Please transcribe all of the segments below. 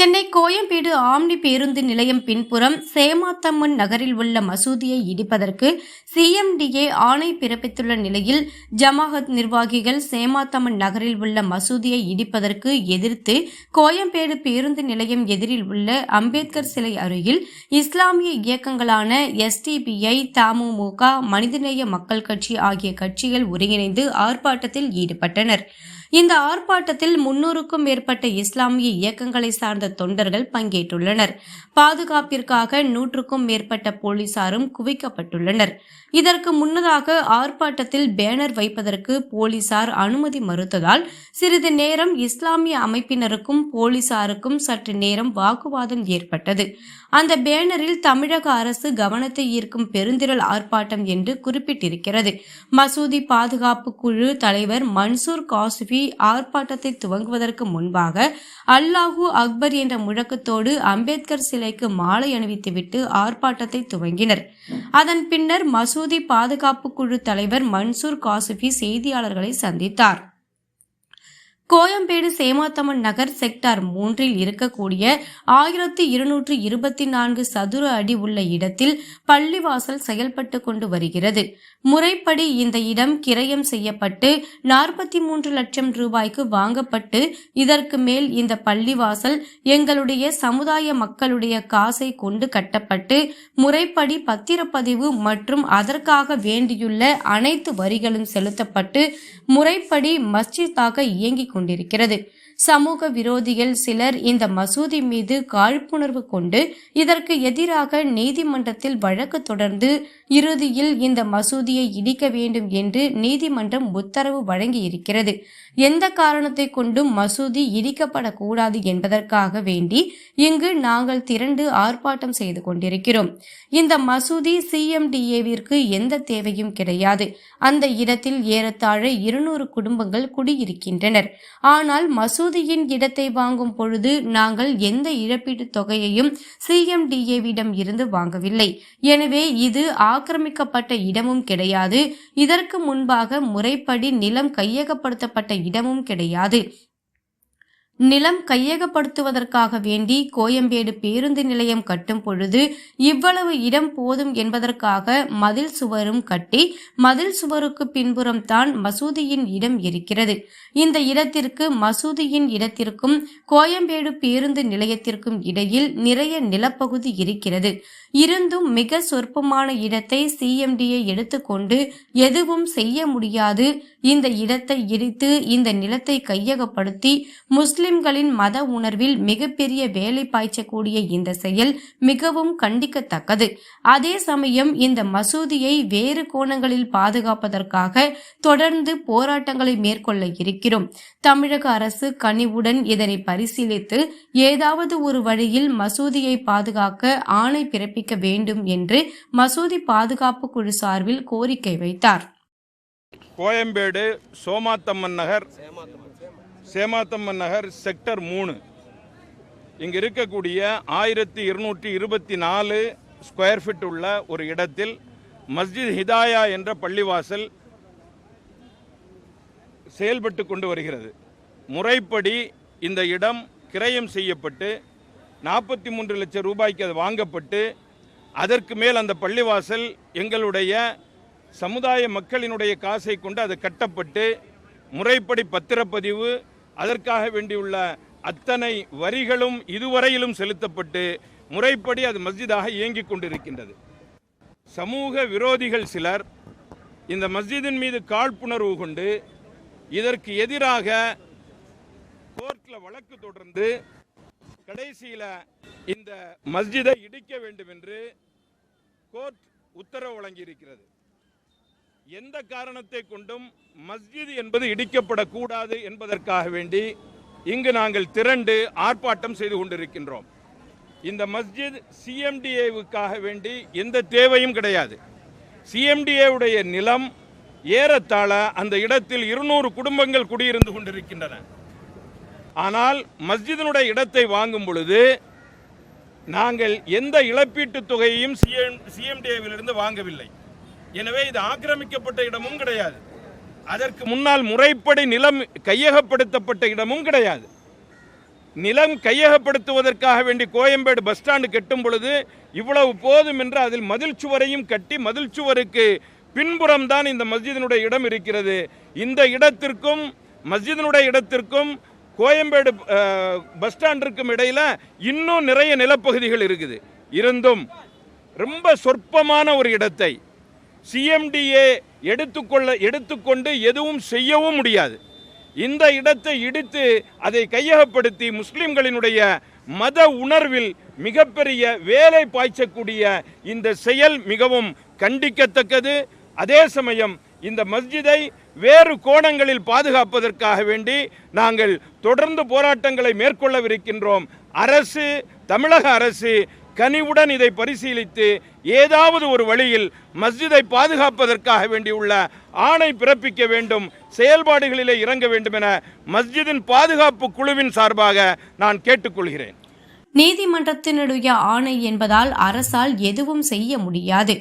Chennai Koyambedu omni பேருந்து நிலையம் பின்புறம் சேமாத்தம்மன் நகரில் உள்ள மசூதியை இடிப்பதற்கு சிஎம்டிஏ ஆணை பிறப்பித்துள்ள நிலையில் ஜமாஹத் நிர்வாகிகள் சேமாத்தம்மன் நகரில் உள்ள மசூதியை இடிப்பதற்கு எதிர்த்து கோயம்பேடு பேருந்து நிலையம் எதிரில் உள்ள அம்பேத்கர் சிலை அருகில் இஸ்லாமிய இயக்கங்களான எஸ்டிபிஐ தமுமுக மனிதநேய மக்கள் கட்சி ஆகிய கட்சிகள் ஒருங்கிணைந்து ஆர்ப்பாட்டத்தில் ஈடுபட்டனர். இந்த ஆர்ப்பாட்டத்தில் முன்னூறுக்கும் மேற்பட்ட இஸ்லாமிய இயக்கங்களை சார்ந்த தொண்டர்கள் பங்கேற்றுள்ளனர். பாதுகாப்பிற்காக நூற்றுக்கும் மேற்பட்ட போலீசாரும் குவிக்கப்பட்டுள்ளனர். இதற்கு முன்னதாக ஆர்ப்பாட்டத்தில் பேனர் வைப்பதற்கு போலீசார் அனுமதி மறுத்ததால் சிறிது நேரம் இஸ்லாமிய அமைப்பினருக்கும் போலீசாருக்கும் சற்று நேரம் வாக்குவாதம் ஏற்பட்டது. அந்த பேனரில் தமிழக அரசு கவனத்தை ஈர்க்கும் பெருந்திரள் ஆர்ப்பாட்டம் என்று குறிப்பிட்டிருக்கிறது. மசூதி பாதுகாப்பு குழு தலைவர் மன்சூர் காசிஃபி ஆர்ப்பாட்டத்தை துவங்குவதற்கு முன்பாக அல்லாஹூ அக்பர் என்ற முழக்கத்தோடு அம்பேத்கர் சிலைக்கு மாலை அணிவித்துவிட்டு ஆர்ப்பாட்டத்தை துவங்கினர். அதன் பின்னர் மசூதி பாதுகாப்பு குழு தலைவர் மன்சூர் காசிபி செய்தியாளர்களை சந்தித்தார். கோயம்பேடு சேமாத்தம்மன் நகர் செக்டார் மூன்றில் இருக்கக்கூடிய ஆயிரத்தி இருநூற்று இருபத்தி நான்கு சதுர அடி உள்ள இடத்தில் பள்ளிவாசல் செயல்பட்டு கொண்டு வருகிறது. முறைப்படி இந்த இடம் கிரயம் செய்யப்பட்டு நாற்பத்தி மூன்று லட்சம் ரூபாய்க்கு வாங்கப்பட்டு இதற்கு மேல் இந்த பள்ளிவாசல் எங்களுடைய சமுதாய மக்களுடைய காசை கொண்டு கட்டப்பட்டு முறைப்படி பத்திரப்பதிவு மற்றும் அதற்காக வேண்டியுள்ள அனைத்து வரிகளும் செலுத்தப்பட்டு முறைப்படி மஸ்ஜித்தாக இயங்கிக் கொண்டிருக்கிறது. சமூக விரோதிகள் சிலர் இந்த மசூதி மீது காழ்ப்புணர்வு கொண்டு இதற்கு எதிராக நீதிமன்றத்தில் வழக்கு தொடர்ந்து இறுதியில் இந்த மசூதியை இடிக்க வேண்டும் என்று நீதிமன்றம் உத்தரவு வழங்கியிருக்கிறது. எந்த காரணத்தை கொண்டும் மசூதி இடிக்கப்படக்கூடாது என்பதற்காக வேண்டி இங்கு நாங்கள் திரண்டு ஆர்ப்பாட்டம் செய்து கொண்டிருக்கிறோம். இந்த மசூதி சிஎம்டிஏவிற்கு எந்த தேவையும் கிடையாது. அந்த இடத்தில் ஏறத்தாழ இருநூறு குடும்பங்கள் குடியிருக்கின்றனர். ஆனால் மசூதி மசூதியின் இடத்தை வாங்கும் பொழுது நாங்கள் எந்த இழப்பீட்டு தொகையையும் சிஎம்டிஏவிடம் இருந்து வாங்கவில்லை. எனவே இது ஆக்கிரமிக்கப்பட்ட இடமும் கிடையாது. இதற்கு முன்பாக முறைப்படி நிலம் கையகப்படுத்தப்பட்ட இடமும் கிடையாது. நிலம் கையகப்படுத்துவதற்காக வேண்டி கோயம்பேடு பேருந்து நிலையம் கட்டும் பொழுது இவ்வளவு இடம் போதும் என்பதற்காக மதில் சுவரும் கட்டி மதில் சுவருக்கு பின்புறம் தான் மசூதியின் இடம் இருக்கிறது. இந்த இடத்திற்கு மசூதியின் இடத்திற்கும் கோயம்பேடு பேருந்து நிலையத்திற்கும் இடையில் நிறைய நிலப்பகுதி இருக்கிறது. இருந்தும் மிக சொற்பமான இடத்தை சிஎம்டியை எடுத்துக்கொண்டு எதுவும் செய்ய முடியாது. இந்த இடத்தை இடித்து இந்த நிலத்தை கையகப்படுத்தி முஸ்லிம்களின் மத உணர்வில் மிகப்பெரிய வேலை பாய்ச்சக்கூடிய இந்த செயல் மிகவும் கண்டிக்கத்தக்கது. அதே சமயம் இந்த மசூதியை வேறு கோணங்களில் பாதுகாப்பதற்காக தொடர்ந்து போராட்டங்களை மேற்கொள்ள இருக்கிறோம். தமிழக அரசு கனிவுடன் இதனை பரிசீலித்து ஏதாவது ஒரு வழியில் மசூதியை பாதுகாக்க ஆணை பிறப்பிக்க வேண்டும் என்று மசூதி பாதுகாப்பு குழு சார்பில் கோரிக்கை வைத்தார். கோயம்பேடு சோமாத்தம்மன் நகர். சேமாத்தம்மன் நகர் செக்டர் மூணு. இங்கு இருக்கக்கூடிய ஆயிரத்தி இருநூற்றி இருபத்தி நாலு ஸ்கொயர் ஃபீட் உள்ள ஒரு இடத்தில் மஸ்ஜித் ஹிதாயா என்ற பள்ளிவாசல் செயல்பட்டு கொண்டு வருகிறது. முறைப்படி இந்த இடம் கிரயம் செய்யப்பட்டு நாற்பத்தி மூன்று லட்சம் ரூபாய்க்கு அது வாங்கப்பட்டு அதற்கு மேல் அந்த பள்ளிவாசல் எங்களுடைய சமுதாய மக்களினுடைய காசை கொண்டு அது கட்டப்பட்டு முறைப்படி பத்திரப்பதிவு அதற்காக வேண்டியுள்ள அத்தனை வரிகளும் இதுவரையிலும் செலுத்தப்பட்டு முறைப்படி அது மஸ்ஜிதாக இயங்கிக் கொண்டிருக்கின்றது. சமூக விரோதிகள் சிலர் இந்த மஸ்ஜிதின் மீது காழ்ப்புணர்வு கொண்டு இதற்கு எதிராக கோர்ட்டில் வழக்கு தொடர்ந்து கடைசியில் இந்த மஸ்ஜிதை இடிக்க வேண்டும் என்று கோர்ட் உத்தரவு வழங்கியிருக்கிறது. எந்த காரணத்தை கொண்டும் மஸ்ஜித் என்பது இடிக்கப்படக்கூடாது என்பதற்காக வேண்டி இங்கு நாங்கள் திரண்டு ஆர்ப்பாட்டம் செய்து கொண்டிருக்கின்றோம். இந்த மஸ்ஜித் சிஎம்டிஏவுக்காக வேண்டி எந்த தேவையும் கிடையாது. சிஎம்டிஏவுடைய நிலம் ஏறத்தாழ அந்த இடத்தில் இருநூறு குடும்பங்கள் குடியிருந்து கொண்டிருக்கின்றன. ஆனால் மஸ்ஜிதினுடைய இடத்தை வாங்கும் பொழுது நாங்கள் எந்த இழப்பீட்டுத் தொகையையும் சிஎம் சிஎம்டிஏவிலிருந்து வாங்கவில்லை. எனவே இது ஆக்கிரமிக்கப்பட்ட இடமும் கிடையாது. அதற்கு முன்னால் முறைப்படி நிலம் கையகப்படுத்தப்பட்ட இடமும் கிடையாது. நிலம் கையகப்படுத்துவதற்காக வேண்டி கோயம்பேடு பஸ் ஸ்டாண்டு கட்டும் பொழுது இவ்வளவு போதும் என்று அதில் மதில் சுவரையும் கட்டி மதில் சுவருக்கு பின்புறம் தான் இந்த மஸ்ஜிதினுடைய இடம் இருக்கிறது. இந்த இடத்திற்கும் மஸ்ஜிதினுடைய இடத்திற்கும் கோயம்பேடு பஸ் ஸ்டாண்டிற்கும் இடையில் இன்னும் நிறைய நிலப்பகுதிகள் இருக்குது. இருந்தும் ரொம்ப சொற்பமான ஒரு இடத்தை சிஎம்டிஏ எடுத்துக்கொள்ள எடுத்துக்கொண்டு எதுவும் செய்யவும் முடியாது. இந்த இடத்தை இடித்து அதை கையகப்படுத்தி முஸ்லிம்களினுடைய மத உணர்வில் மிகப்பெரிய வேலை பாய்ச்சக்கூடிய இந்த செயல் மிகவும் கண்டிக்கத்தக்கது. அதே சமயம் இந்த மஸ்ஜிதை வேறு கோணங்களில் பாதுகாப்பதற்காக வேண்டி நாங்கள் தொடர்ந்து போராட்டங்களை மேற்கொள்ளவிருக்கின்றோம். அரசு தமிழக அரசு கனிவுடன் இதை பரிசீலித்து ஏதாவது ஒரு வழியில் மஸ்ஜிதை பாதுகாப்பதற்காக வேண்டியுள்ள ஆணை பிறப்பிக்க வேண்டும் செயல்பாடுகளிலே இறங்க வேண்டும் என மஸ்ஜிதின் பாதுகாப்பு குழுவின் சார்பாக நான் கேட்டுக்கொள்கிறேன். நீதிமன்றத்தினுடைய ஆணை என்பதால் அரசால் எதுவும் செய்ய முடியாது.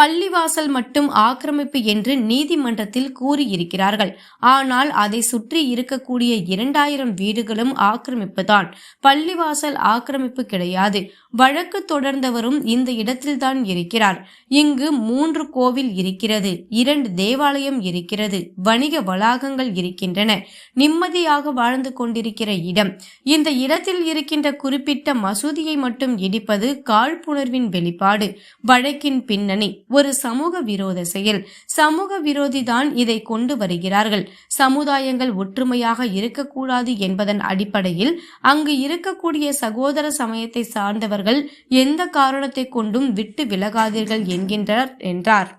பள்ளிவாசல் மட்டும் ஆக்கிரமிப்பு என்று நீதிமன்றத்தில் கூறியிருக்கிறார்கள். ஆனால் அதை சுற்றி இருக்கக்கூடிய இரண்டாயிரம் வீடுகளும் ஆக்கிரமிப்புதான். பள்ளிவாசல் ஆக்கிரமிப்பு கிடையாது. வழக்கு தொடர்ந்தவரும் இந்த இடத்தில்தான் இருக்கிறார். இங்கு மூன்று கோவில் இருக்கிறது இரண்டு தேவாலயம் இருக்கிறது வணிக வளாகங்கள் இருக்கின்றன. நிம்மதியாக வாழ்ந்து கொண்டிருக்கிற இடம். இந்த இடத்தில் இருக்கின்ற குறிப்பிட்ட மசூதியை மட்டும் இடிப்பது காழ்ப்புணர்வின் வெளிப்பாடு. வழக்கின் பின்னணி ஒரு சமூக விரோத செயல். சமூக விரோதி தான் இதை கொண்டு வருகிறார்கள். சமுதாயங்கள் ஒற்றுமையாக இருக்கக்கூடாது என்பதன் அடிப்படையில் அங்கு இருக்கக்கூடிய சகோதர சமயத்தை சார்ந்தவர்கள் எந்த காரணத்தை கொண்டும் விட்டு விலகாதீர்கள் என்கின்றார் என்றார்.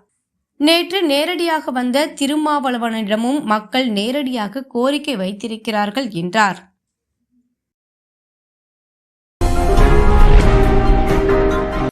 நேற்று நேரடியாக வந்த திருமாவளவனிடமும் மக்கள் நேரடியாக கோரிக்கை வைத்திருக்கிறார்கள் என்றார்.